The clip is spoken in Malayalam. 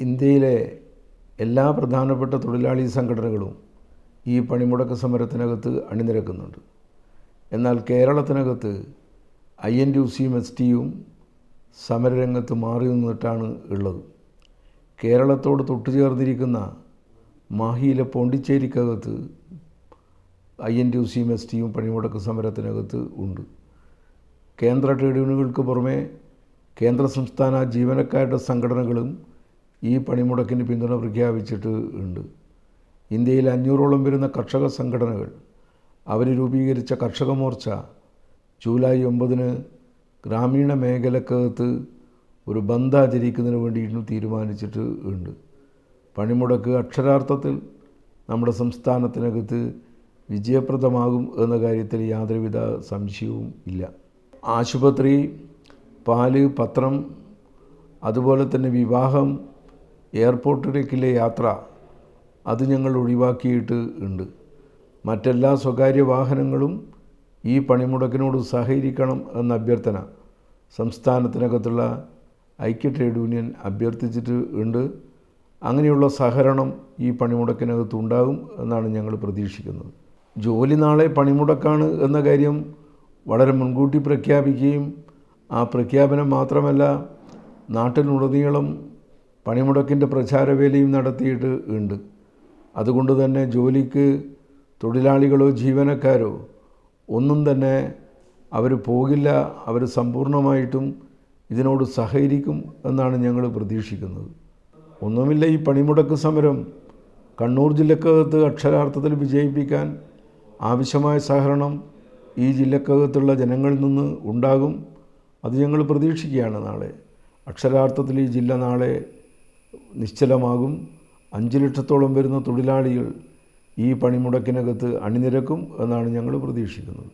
ഇന്ത്യയിലെ എല്ലാ പ്രധാനപ്പെട്ട തൊഴിലാളി സംഘടനകളും ഈ പണിമുടക്ക് സമരത്തിനകത്ത് അണിനിരക്കുന്നുണ്ട്. എന്നാൽ കേരളത്തിനകത്ത് ഐ എൻ യു സിയും എസ് ടിയും സമരരംഗത്ത് മാറി നിന്നിട്ടാണ് ഉള്ളത്. കേരളത്തോട് തൊട്ടുചേർന്നിരിക്കുന്ന മാഹിയിലെ പോണ്ടിച്ചേരിക്കകത്ത് ഐ എൻ യു സിയും എസ് ടിയും പണിമുടക്ക് സമരത്തിനകത്ത് ഉണ്ട്. കേന്ദ്ര ട്രേഡ് യൂണിയനുകൾക്ക് പുറമെ കേന്ദ്ര സംസ്ഥാന ജീവനക്കാരുടെ സംഘടനകളും ഈ പണിമുടക്കിന് പിന്തുണ പ്രഖ്യാപിച്ചിട്ട് ഉണ്ട്. ഇന്ത്യയിൽ അഞ്ഞൂറോളം വരുന്ന കർഷക സംഘടനകൾ അവർ രൂപീകരിച്ച കർഷക മോർച്ച ജൂലൈ ഒമ്പതിന് ഗ്രാമീണ മേഖലക്കകത്ത് ഒരു ബന്ദ് ആചരിക്കുന്നതിന് വേണ്ടിയിട്ടും തീരുമാനിച്ചിട്ട് ഉണ്ട്. പണിമുടക്ക് അക്ഷരാർത്ഥത്തിൽ നമ്മുടെ സംസ്ഥാനത്തിനകത്ത് വിജയപ്രദമാകും എന്ന കാര്യത്തിൽ യാതൊരുവിധ സംശയവും ഇല്ല. ആശുപത്രി പാൽ പത്രം അതുപോലെ തന്നെ വിവാഹം എയർപോർട്ടിലേക്കുള്ള യാത്ര അത് ഞങ്ങൾ ഒഴിവാക്കിയിട്ട് ഉണ്ട്. മറ്റെല്ലാ സ്വകാര്യ വാഹനങ്ങളും ഈ പണിമുടക്കിനോട് സഹകരിക്കണം എന്ന അഭ്യർത്ഥന സംസ്ഥാനത്തിനകത്തുള്ള ഐക്യ ട്രേഡ് യൂണിയൻ അഭ്യർത്ഥിച്ചിട്ട് ഉണ്ട്. അങ്ങനെയുള്ള സഹകരണം ഈ പണിമുടക്കിനകത്ത് ഉണ്ടാകും എന്നാണ് ഞങ്ങൾ പ്രതീക്ഷിക്കുന്നത്. ജോലി നാളെ പണിമുടക്കാണ് എന്ന കാര്യം വളരെ മുൻകൂട്ടി പ്രഖ്യാപിക്കുകയും ആ പ്രഖ്യാപനം മാത്രമല്ല നാട്ടിലുടനീളം പണിമുടക്കിന്റെ പ്രചാരവേലയും നടത്തിയിട്ട് ഉണ്ട്. അതുകൊണ്ട് തന്നെ ജോലിക്ക് തൊഴിലാളികളോ ജീവനക്കാരോ ഒന്നും തന്നെ അവർ പോകില്ല. അവർ സമ്പൂർണമായിട്ടും ഇതിനോട് സഹകരിക്കും എന്നാണ് ഞങ്ങൾ പ്രതീക്ഷിക്കുന്നത്. ഒന്നുമില്ല ഈ പണിമുടക്ക് സമരം കണ്ണൂർ ജില്ലക്കകത്ത് അക്ഷരാർത്ഥത്തിൽ വിജയിപ്പിക്കാൻ ആവശ്യമായ സഹകരണം ഈ ജില്ലക്കകത്തുള്ള ജനങ്ങളിൽ നിന്ന് ഉണ്ടാകും. അത് ഞങ്ങൾ പ്രതീക്ഷിക്കുകയാണ് നാളെ. അക്ഷരാർത്ഥത്തിൽ ഈ ജില്ല നാളെ നിശ്ചലമാകും. അഞ്ച് ലക്ഷത്തോളം വരുന്ന തൊഴിലാളികൾ ഈ പണിമുടക്കിനകത്ത് അണിനിരക്കും എന്നാണ് ഞങ്ങൾ പ്രതീക്ഷിക്കുന്നത്.